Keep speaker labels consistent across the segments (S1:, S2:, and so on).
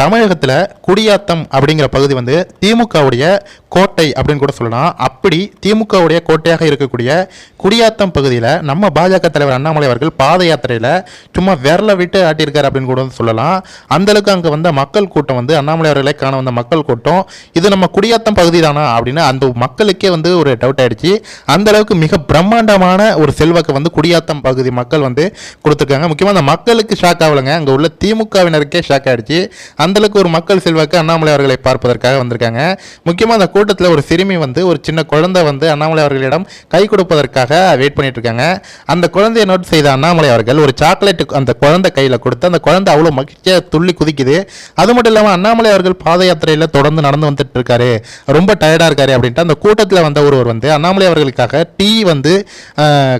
S1: தமிழகத்தில் குடியாத்தம் அப்படிங்கிற பகுதி வந்து திமுகவுடைய கோட்டை அப்படின்னு கூட சொல்லலாம். அப்படி திமுகவுடைய கோட்டையாக இருக்கக்கூடிய குடியாத்தம் பகுதியில் நம்ம பாஜக தலைவர் அண்ணாமலை அவர்கள் பாத யாத்திரையில் சும்மா விரலை விட்டு ஆட்டியிருக்காரு அப்படின்னு கூட சொல்லலாம். அந்தளவுக்கு அங்கே வந்த மக்கள் கூட்டம் வந்து அண்ணாமலை அவர்களை காண வந்த மக்கள் கூட்டம் இது நம்ம குடியாத்தம் பகுதி தானா அப்படின்னு அந்த மக்களுக்கே வந்து ஒரு டவுட் ஆயிடுச்சு. அந்தளவுக்கு மிக பிரம்மாண்டமான ஒரு செல்வாக்கு வந்து குடியாத்தம் பகுதி மக்கள் வந்து கொடுத்துருக்காங்க. முக்கியமாக அந்த மக்களுக்கு ஷாக் ஆகலைங்க. அங்கே உள்ள திமுகவினருக்கே ஷாக் ஆயிடுச்சு. அந்த அந்தளவுக்கு ஒரு மக்கள் செல்வாக்கு அண்ணாமலை அவர்களை பார்ப்பதற்காக வந்திருக்காங்க. முக்கியமாக அந்த கூட்டத்தில் ஒரு சிறுமி வந்து ஒரு சின்ன குழந்தை வந்து அண்ணாமலை அவர்களிடம் கை கொடுப்பதற்காக வெயிட் பண்ணிட்டு இருக்காங்க அந்த குழந்தையை நோட் செய்த அண்ணாமலை அவர்கள் ஒரு சாக்லேட் அந்த குழந்தை கையில் கொடுத்து அந்த குழந்தை அவ்வளோ மகிழ்ச்சியாக துள்ளி குதிக்குது. அது மட்டும் இல்லாமல் அண்ணாமலை அவர்கள் பாத யாத்திரையில் தொடர்ந்து நடந்து வந்துட்டு இருக்காரு ரொம்ப டயர்டாக இருக்காரு அப்படின்ட்டு அந்த கூட்டத்தில் வந்த ஒருவர் வந்து அண்ணாமலை அவர்களுக்காக டீ வந்து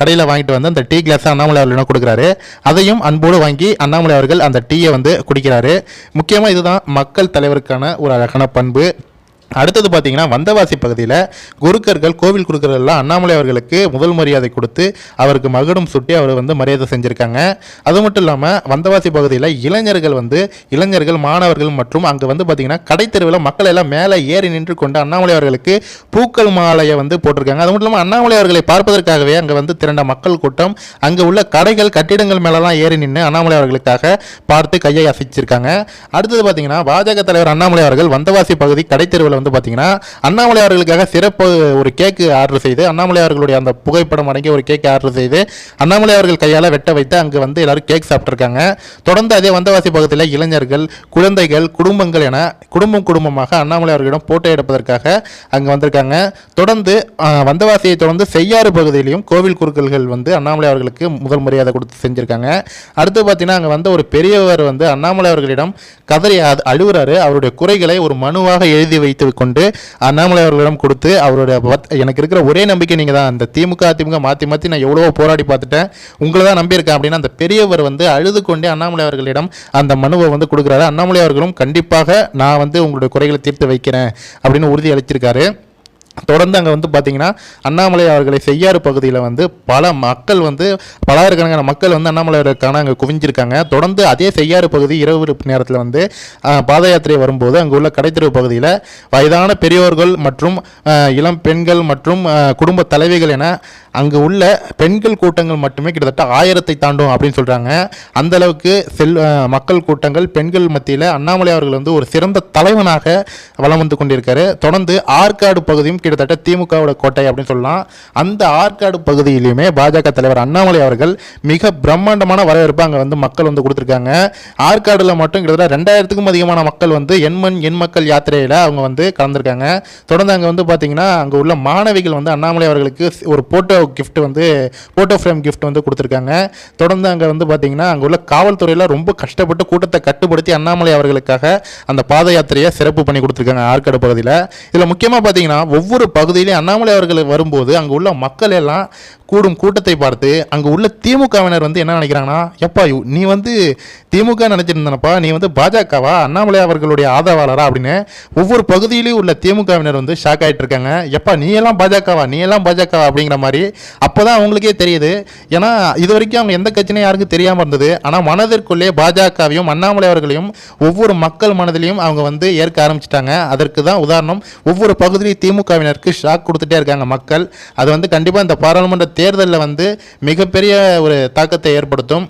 S1: கடையில் வாங்கிட்டு வந்து அந்த டீ கிளாஸ் அண்ணாமலை அவர்களிடம் கொடுக்குறாரு? அதையும் அன்போடு வாங்கி அண்ணாமலை அவர்கள் அந்த டீயை வந்து குடிக்கிறாரு. முக்கியமாக இதுதான் மக்கள் தலைவருக்கான ஒரு அழகான பண்பு. அடுத்தது பார்த்தீங்கன்னா வந்தவாசி பகுதியில் குருக்கர்கள் கோவில் குருக்கர்கள்லாம் அண்ணாமலை அவர்களுக்கு முதல் மரியாதை கொடுத்து அவருக்கு மகுடம் சுட்டி அவர் வந்து மரியாதை செஞ்சுருக்காங்க. அது மட்டும் இல்லாமல் வந்தவாசி பகுதியில் இளைஞர்கள் வந்து இளைஞர்கள் மாணவர்கள் மற்றும் அங்கே வந்து பார்த்தீங்கன்னா கடைத்தெருவில் மக்கள் எல்லாம் மேலே ஏறி நின்று கொண்டு அண்ணாமலை அவர்களுக்கு பூக்கள் மாலையை வந்து போட்டிருக்காங்க. அது மட்டும் இல்லாமல் அண்ணாமலை அவர்களை பார்ப்பதற்காகவே அங்கே வந்து திரண்ட மக்கள் கூட்டம் அங்கே உள்ள கடைகள் கட்டிடங்கள் மேலெல்லாம் ஏறி நின்று அண்ணாமலை அவர்களுக்காக பார்த்து கையை அசைச்சிருக்காங்க. அடுத்தது பார்த்தீங்கன்னா பாஜக தலைவர் அண்ணாமலை அவர்கள் வந்தவாசி பகுதி கடைத்தெருவில் வந்து பார்த்தீங்கன்னா அண்ணாமலை அவர்களுக்காக சிறப்பு ஒரு கேக்கு ஆர்டர் செய்து அண்ணாமலை அவர்களுடைய அந்த புகைப்படம் அடங்கிய ஒரு கேக் ஆர்டர் செய்து அண்ணாமலை அவர்கள் கையால் வெட்ட வைத்து அங்கே வந்து எல்லாரும் கேக் சாப்பிட்ருக்காங்க தொடர்ந்து அதே வந்தவாசி பகுதியில் இளைஞர்கள் குழந்தைகள் குடும்பங்கள் என குடும்பம் குடும்பமாக அண்ணாமலை அவர்களிடம் போட்டோ எடுப்பதற்காக அங்கே வந்திருக்காங்க. தொடர்ந்து வந்தவாசியை தொடர்ந்து செய்யாறு பகுதியிலையும் கோவில் குறுக்கல்கள் வந்து அண்ணாமலை அவர்களுக்கு முதல் மரியாதை கொடுத்து செஞ்சுருக்காங்க. அடுத்து பார்த்தீங்கன்னா அங்கே வந்து ஒரு பெரியவர் வந்து அண்ணாமலை அவர்களிடம் கதறி அ- அழுகுறாரு. அவருடைய குறைகளை ஒரு மனுவாக எழுதி வைத்து கொண்டு அண்ணாமலை அவர்களிடம் கொடுத்து அவருடைய எனக்கு இருக்கிற ஒரே நம்பிக்கை நீங்கள் தான். அந்த திமுக அதிமுக மாற்றி மாற்றி நான் எவ்வளவோ போராடி பார்த்துட்டேன். உங்களை தான் நம்பியிருக்கேன் அப்படின்னு அந்த பெரியவர் வந்து அழுது கொண்டே அண்ணாமலை அவர்களிடம் அந்த மனுவை வந்து கொடுக்குறாரு. அண்ணாமலை அவர்களும் கண்டிப்பாக நான் வந்து உங்களுடைய குறைகளை தீர்த்து வைக்கிறேன் அப்படின்னு உறுதி அளிச்சிருக்காரு தொடர்ந்து அங்கே வந்து பார்த்தீங்கன்னா அண்ணாமலை அவர்களை செய்யாறு பகுதியில் வந்து பல மக்கள் வந்து பலாயிரக்கணக்கான மக்கள் வந்து அண்ணாமலை அவர்களுக்கான அங்கே குவிஞ்சிருக்காங்க. தொடர்ந்து அதே செய்யாறு பகுதி இரவு நேரத்தில் வந்து பாத யாத்திரை வரும்போது அங்கே உள்ள கடைத்தெரு பகுதியில் வயதான பெரியோர்கள் மற்றும் இளம் பெண்கள் மற்றும் குடும்ப தலைவிகள் என அங்கு உள்ள பெண்கள் கூட்டங்கள் மட்டுமே கிட்டத்தட்ட ஆயிரத்தை தாண்டும் அப்படின்னு சொல்கிறாங்க அந்த அளவுக்கு செல் மக்கள் கூட்டங்கள் பெண்கள் மத்தியில் அண்ணாமலை அவர்கள் வந்து ஒரு சிறந்த தலைவனாக வளம் வந்து கொண்டிருக்காரு. தொடர்ந்து ஆற்காடு பகுதியும் கிட்டத்தட்ட திமுகவோட கோட்டை அப்படின்னு சொல்லலாம். அந்த ஆற்காடு பகுதியிலையுமே பாஜக தலைவர் அண்ணாமலை அவர்கள் மிக பிரம்மாண்டமான வரவேற்பு அங்கே வந்து மக்கள் வந்து கொடுத்துருக்காங்க. ஆற்காடில் மட்டும் கிட்டத்தட்ட ரெண்டாயிரத்துக்கும் அதிகமான மக்கள் வந்து எண்மண் எண் மக்கள் யாத்திரையில் அவங்க வந்து கலந்துருக்காங்க. தொடர்ந்து அங்கே வந்து பார்த்தீங்கன்னா அங்கே உள்ள மாணவிகள் வந்து அண்ணாமலை அவர்களுக்கு ஒரு போட்டோ கிஃப்ட் வந்து போட்டோ ஃப்ரேம் கிஃப்ட் வந்து கொடுத்துருக்காங்க. தொடர்ந்து அங்கே வந்து பார்த்தீங்கன்னா அங்கே உள்ள காவல்துறையில் ரொம்ப கஷ்டப்பட்டு கூட்டத்தை கட்டுப்படுத்தி அண்ணாமலை அவர்களுக்காக அந்த பாத யாத்திரையை சிறப்பு பண்ணி கொடுத்துருக்காங்க ஆற்காடு பகுதியில். இதில் முக்கியமாக பார்த்தீங்கன்னா ஒவ்வொரு ஒவ்வொரு பகுதியிலையும் அண்ணாமலை அவர்கள் வரும்போது அங்கே உள்ள மக்கள் எல்லாம் கூடும் கூட்டத்தை பார்த்து அங்கே உள்ள திமுகவினர் வந்து என்ன நினைக்கிறாங்கன்னா எப்பா நீ வந்து திமுக நினைச்சிருந்தனப்பா நீ வந்து பாஜகவா அண்ணாமலை அவர்களுடைய ஆதரவாளரா? அப்படின்னு ஒவ்வொரு பகுதியிலையும் உள்ள திமுகவினர் வந்து ஷாக் ஆகிட்டு இருக்காங்க. எப்பா நீ எல்லாம் பாஜகவா? நீ எல்லாம் பாஜகவா? அப்படிங்கிற மாதிரி அப்பதான் அவங்களுக்கே தெரியுது. ஏன்னா இது வரைக்கும் அவங்க எந்த கட்சியும் யாருக்கும் தெரியாமல் இருந்தது. ஆனால் மனதிற்குள்ளே பாஜகவையும் அண்ணாமலை அவர்களையும் ஒவ்வொரு மக்கள் மனதிலையும் அவங்க வந்து ஏற்க ஆரம்பிச்சிட்டாங்க. அதற்கு தான் உதாரணம் ஒவ்வொரு பகுதியிலையும் திமுகவினருக்கு ஷாக் கொடுத்துட்டே இருக்காங்க மக்கள். அது வந்து கண்டிப்பாக இந்த பாராளுமன்ற தேர்தலில் வந்து மிகப்பெரிய ஒரு தாக்கத்தை ஏற்படுத்தும்.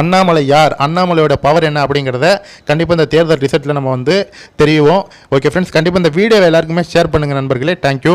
S1: அண்ணாமலை யார்? அண்ணாமலையோட பவர் என்ன அப்படிங்கிறத கண்டிப்பாக இந்த தேர்தல் ரிசல்ட்டில் நம்ம வந்து தெரியுவோம். ஓகே ஃப்ரெண்ட்ஸ் கண்டிப்பாக இந்த வீடியோவை எல்லாருக்குமே ஷேர் பண்ணுங்கள் நண்பர்களே. தேங்க்யூ